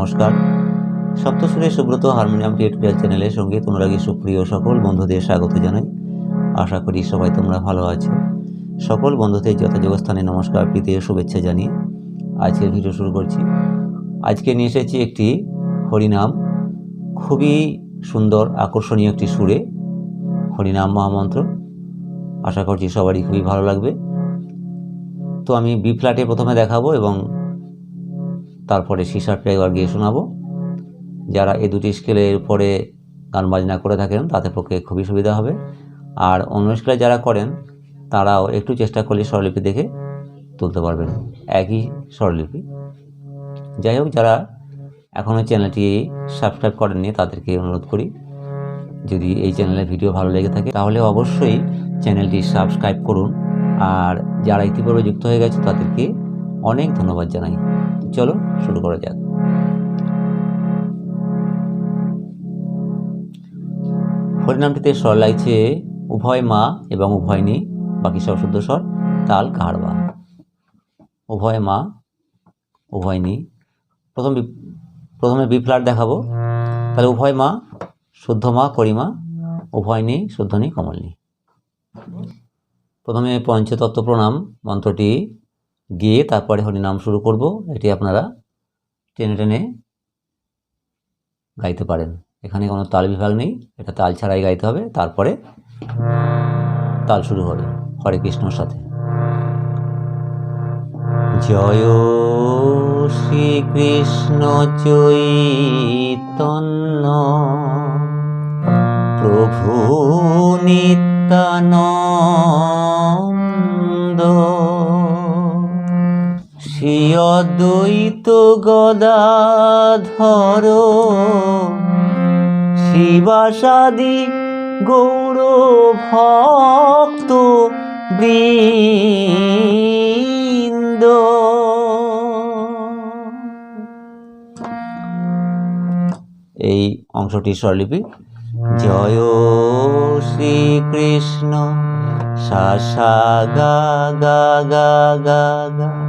নমস্কার। সপ্তসুরে Subrata harmonium tutorial চ্যানেলের সঙ্গে তোমরা কি সুপ্রিয় সকল বন্ধুদের স্বাগত জানাই। আশা করি সবাই তোমরা ভালো আছো। সকল বন্ধুদের যথাযোগ্য স্থানে নমস্কার প্রীতি শুভেচ্ছা জানিয়ে আজকের ভিডিও শুরু করছি। আজকে নিয়ে এসেছি একটি হরিনাম, খুবই সুন্দর, আকর্ষণীয় একটি সুরে হরিনাম মহামন্ত্র। আশা করছি সবারই খুবই ভালো লাগবে। তো আমি বি ফ্ল্যাটে প্রথমে দেখাবো এবং তারপরে সি শার্টটা এবার গিয়ে শোনাবো। যারা এই দুটি স্কেলের উপরে গান বাজনা করে থাকেন, তাদের পক্ষে খুবই সুবিধা হবে। আর অন্য স্কেলে যারা করেন, তারাও একটু চেষ্টা করলে স্বরলিপি দেখে তুলতে পারবেন। একই স্বরলিপি। যাই হোক, যারা এখনও চ্যানেলটি সাবস্ক্রাইব করেননি, তাদেরকে অনুরোধ করি, যদি এই চ্যানেলের ভিডিও ভালো লেগে থাকে, তাহলে অবশ্যই চ্যানেলটি সাবস্ক্রাইব করুন। আর যারা ইতিপূর্বে যুক্ত হয়ে গেছে, তাদেরকে অনেক ধন্যবাদ জানাই। চলো শুরু করা যাক। হরিনামটিতে স্বর লাগছে উভয় মা এবং উভয় নি, বাকি সব শুদ্ধ স্বর তাল কাহারবা উভয় মা, উভয় নি। প্রথম প্রথমে বি ফ্ল্যাট দেখাবো। তাহলে উভয় মা, শুদ্ধ মা করিমা উভয় নি, শুদ্ধ নি, কমল নি। প্রথমে পঞ্চতত্ত্ব প্রণাম মন্ত্রটি গিয়ে তারপরে হরিনাম শুরু করব। এটি আপনারা টেনে টেনে গাইতে পারেন। এখানে কোনো তাল বিভাগ নেই। এটা তাল ছাড়াই গাইতে হবে। তারপরে তাল শুরু হবে হরে কৃষ্ণর সাথে। জয় শ্রীকৃষ্ণ চৈতন্য। প্রভু নিত্যানন্দ। শ্রী অদ্বৈত গদাধর। শিবাসাদি গৌর ভক্ত বৃন্দ। এই অংশটি স্বরলিপি, জয় শ্রীকৃষ্ণ, সা সা গা গা গা গা গা।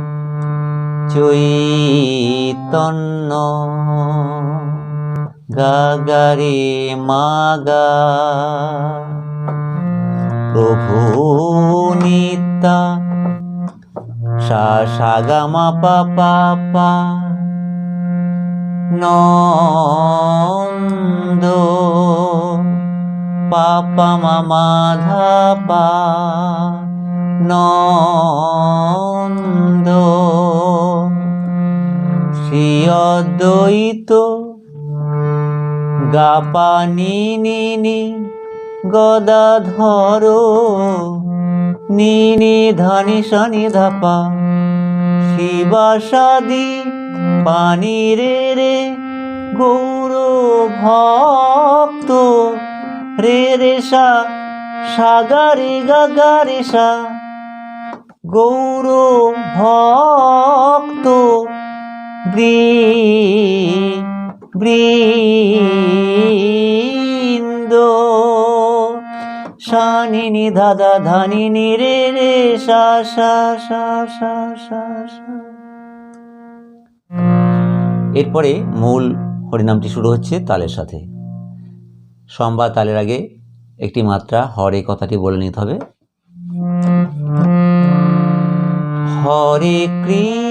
চৈতন্য। গা গা রে মা গা প্রভু নিত্যা সা সা গা মা পা পা পা নন্দ, পাপা মামা ধা পা নন্দ অদ্বৈত। গাপা নি নি নি, গদাধর। নি নি ধনি শনি ধাপা। শিবাসাদি পানি রে রে, গৌর ভক্ত। রে রে সা, সাগারে গাগারে সা, গৌর ভক্ত। বৃন্দ, শানিনি দাদা, ধানিনি রে রে সা সা সা সা সা এরপরে মূল হরিনামটি শুরু হচ্ছে তালের সাথে। সোমবার তালের আগে একটি মাত্রা হরে কথাটি বলে নিতে হবে। হরে কৃষ্ণ।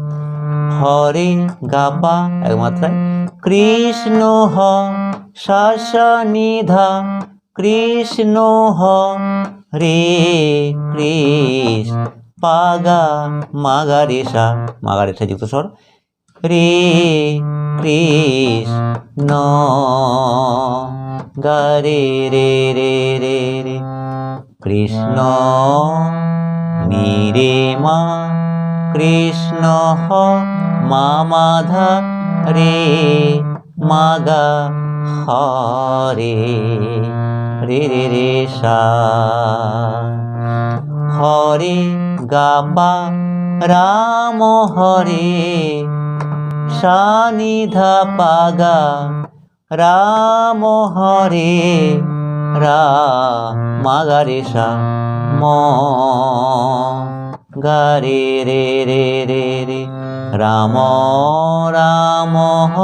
হরে গাপা একমাত্রায় কৃষ্ণ হ শাসা নিধা কৃষ্ণ হ, রে কৃষ্ণ। পাগা মাগা রেশা মাগা রেশা যুক্ত স্বর। রে কৃষ্ণ গা, রে রে রে রে কৃষ্ণ নিরে মা। কৃষ্ণ হ মা মাধা রে, মাগা হরে, রে রে রে, সা। হরে গাপা রাম হরে সানিধা পাগা, রাম হরে, রা মাগারে সা, ম। গারে রে রে রে রে। রাম রাম, হ।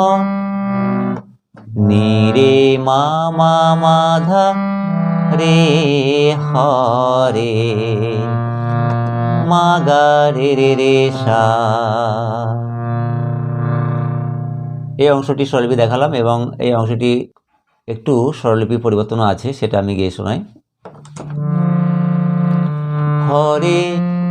নিরে মা মা, মাধা। রে হরে মাগা রে রে রে, সা। এই অংশটি স্বরলিপি দেখালাম এবং এই অংশটি একটু স্বরলিপি পরিবর্তন আছে, সেটা আমি গিয়ে শোনাই। হরে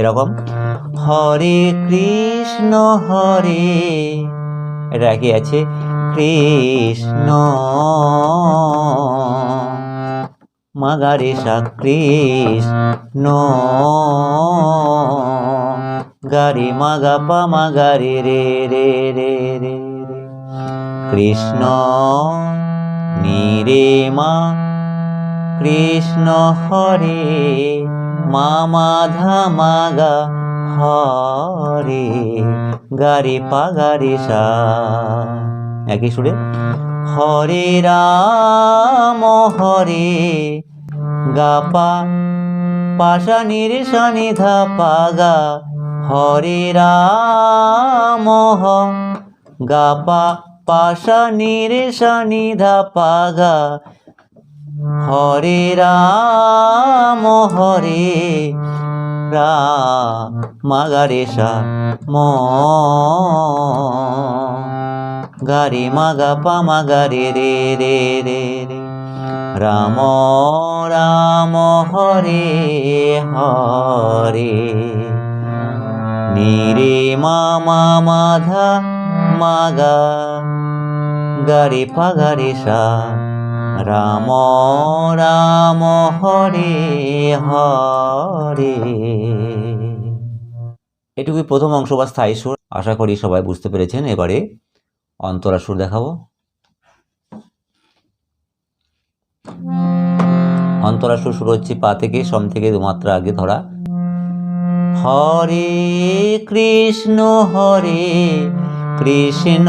এরকম? হরে কৃষ্ণ, হরে। এটা একই আছে? কৃষ্ণ। মাগারে সা কৃষ্ণ। গারে মাগা পা মাগারে রে রে রে রে রে কৃষ্ণ নিরে মা। কৃষ্ণ, হরে। মা মাধা মাগা হরে গারে পা গারে সা। একই সুরে, হরে রাম, হরে গাপা পাশা নিরে সানিধা পাগা, হরে রাম, হ। গাপা পাশা নিরে সানিধা পাগা হরে রাম, হরে রা মাগারে সা ম, গারে মাগা পা মাগারে রে রে রে রে রাম রাম, হরে হরে। নিরে মা মা, মাধা, মাগা, গারে পাগারে সা। রাম রাম হরে হরে। এটুকুই প্রথম অংশ বা স্থায়ী সুর। আশা করি সবাই বুঝতে পেরেছেন। এবারে অন্তরা সুর দেখাবো। অন্তরা সুর শুরু হচ্ছে পা থেকে, সম থেকে, দুমাত্রা আগে ধরা। হরে কৃষ্ণ হরে কৃষ্ণ।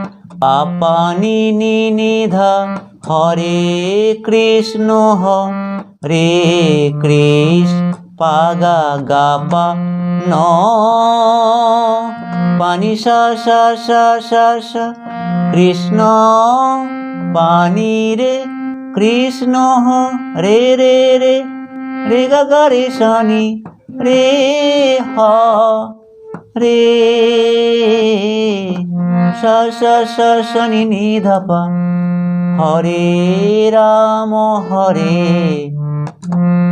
পাপানি নিধা হরে কৃষ্ণ হ। রে কৃষ্ণ, পাগা গাপা ন। পানি সা সা সা সা সা, কৃষ্ণ পানি রে কৃষ্ণ রে রে রে রে গা গা রে শনি, রে হ। রে সা সা সা শনি নি হরে রাম, হরে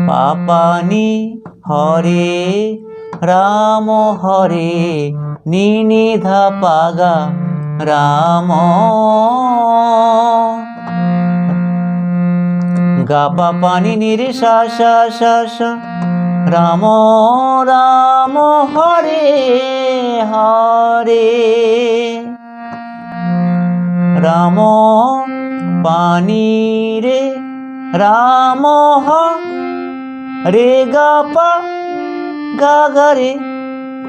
পাপানি। হরে রাম, হরে নি নি ধাপাগা রাম। গাপা পানি নিরে সা সা সা সা রাম রাম, হরে হরে। রাম পানি রে, রাম রে গা পা, গা গা রে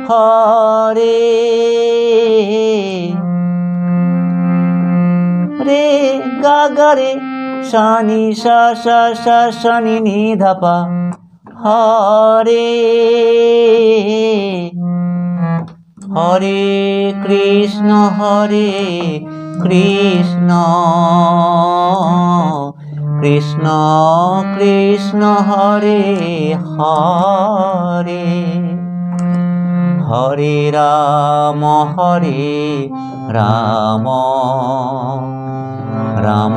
হরে রে। গা গা রে, শানি সা সা সা শানি নি ধাপা হরে হরে কৃষ্ণ, হরে কৃষ্ণ কৃষ্ণ কৃষ্ণ হরে হরে হরে রাম হরে রাম রাম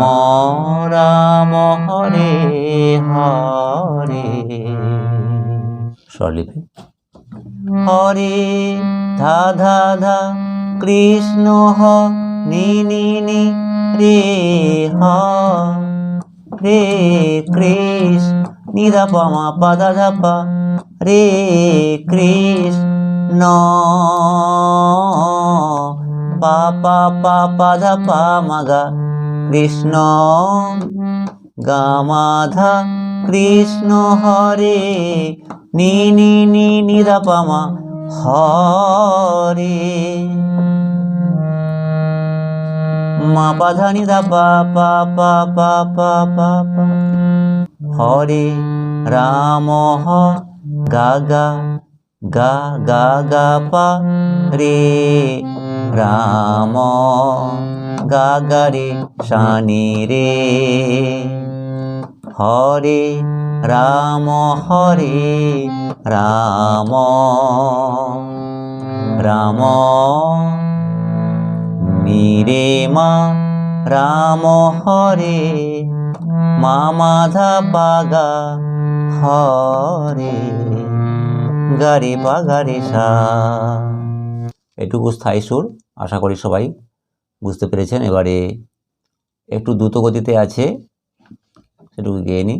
রাম হরে হরে। স্বরলিপি। হরে ধা ধা ধা কৃষ্ণ হ নি নি নি রে হ রে কৃষ নি দা পা মা পা দা ধা পা রে কৃষ ন পা পা পা পা ধা পা মা গা কৃষ্ণ গা মা ধা কৃষ্ণ হরে নি নি নি নি দা পা মা হরে মা পাধা নিধা পা পা পা পা পা পা পা। হরে রাম, হ, গা গা গা গা গা, পা। রে রাম, গা গা, রে শানি রে। হরে রাম হরে রাম। রাম নিরে মা, রাম হরে মা মাধা পাগা হরে, গারে পাগারে সা। এটুকু স্থায়ী সুর, আশা করি সবাই বুঝতে পেরেছেন। এবারে একটু দ্রুত গতিতে আছে, সেটুকু গেয়ে নিই।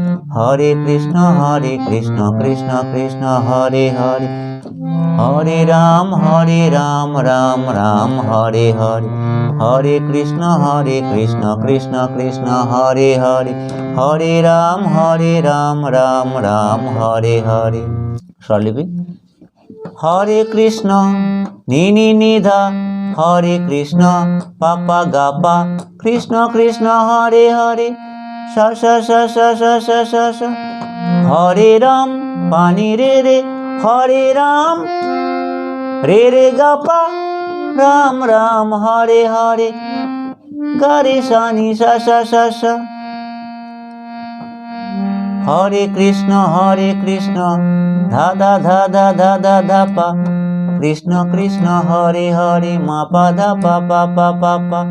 হরে কৃষ্ণ হরে কৃষ্ণ কৃষ্ণ কৃষ্ণ, হরে হরে। হরে রাম হরে রাম রাম রাম, হরে হরে। হরে কৃষ্ণ হরে কৃষ্ণ কৃষ্ণ কৃষ্ণ, হরে হরে। হরে রাম হরে রাম রাম রাম, হরে হরে। স্বরলিপি। হরে কৃষ্ণ নি নি নিধা। হরে কৃষ্ণ, পাপা গাপা। কৃষ্ণ কৃষ্ণ, হরে হরে। সা সা সা সা হরে রাম পানি রে রে, হরে রাম। রে রে গাপা রাম রাম, হরে হরে। গারে সানি সা সা। হরে কৃষ্ণ হরে কৃষ্ণ, ধা ধা ধা ধা ধা ধা ধা, পা। কৃষ্ণ কৃষ্ণ, হরে হরে, মা পা, ধা, পা পা পা পা পা।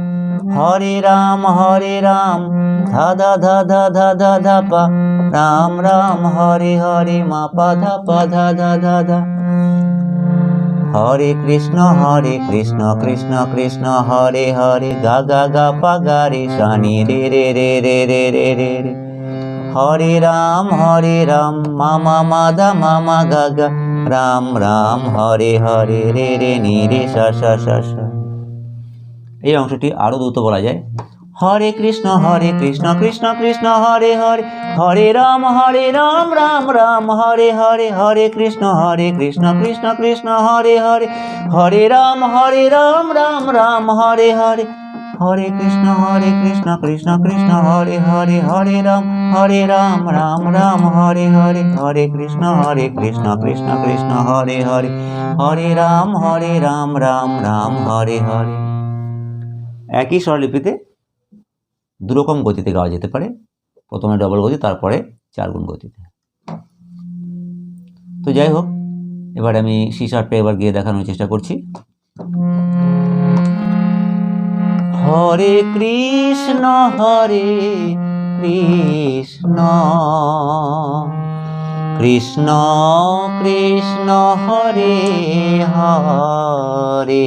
হরে রাম হরে রাম। ধা ধা ধা ধা ধা ধা ধা পা। রাম রাম, হরে হরে মা, পা ধা পা ধা ধা ধা ধা। হরে কৃষ্ণ হরে কৃষ্ণ কৃষ্ণ কৃষ্ণ, হরে হরে, গা গা গা পা গা রে, সানি রে রে রে রে রে রে রে রে। হরে রাম হরে রাম মামা মাদা মামা গা গা। রাম রাম, হরে হরে, রে রে নি রে সা সা সা। এই অংশটি আরও দ্রুত বলা যায়। হরে কৃষ্ণ হরে কৃষ্ণ কৃষ্ণ কৃষ্ণ, হরে হরে। হরে রাম হরে রাম রাম রাম, হরে হরে। হরে কৃষ্ণ হরে কৃষ্ণ কৃষ্ণ কৃষ্ণ, হরে হরে। হরে রাম হরে রাম রাম রাম, হরে হরে। হরে কৃষ্ণ হরে কৃষ্ণ কৃষ্ণ কৃষ্ণ, হরে হরে। হরে রাম হরে রাম রাম রাম, হরে হরে। হরে কৃষ্ণ হরে কৃষ্ণ কৃষ্ণ কৃষ্ণ, হরে হরে। হরে রাম হরে রাম রাম রাম, হরে হরে। একই স্বরলিপিতে দুরকম গতিতে গাওয়া যেতে পারে। প্রথমে ডবল গতি, তারপরে চার গুণ গতিতে। তো যাই হোক, এবার আমি সি শার্পে এবার গিয়ে দেখানোর চেষ্টা করছি। হরে কৃষ্ণ হরে কৃষ্ণ। কৃষ্ণ কৃষ্ণ, হরে হরে।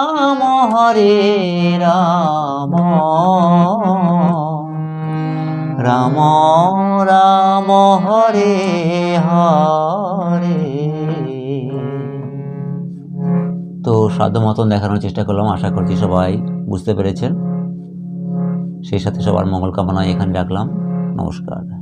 হরে রাম। রাম রাম হরে হরে। তো সাধ্য মতন দেখানোর চেষ্টা করলাম, আশা করছি সবাই বুঝতে পেরেছেন। সেই সাথে সবার মঙ্গল কামনা এখানে রাখলাম। নমস্কার।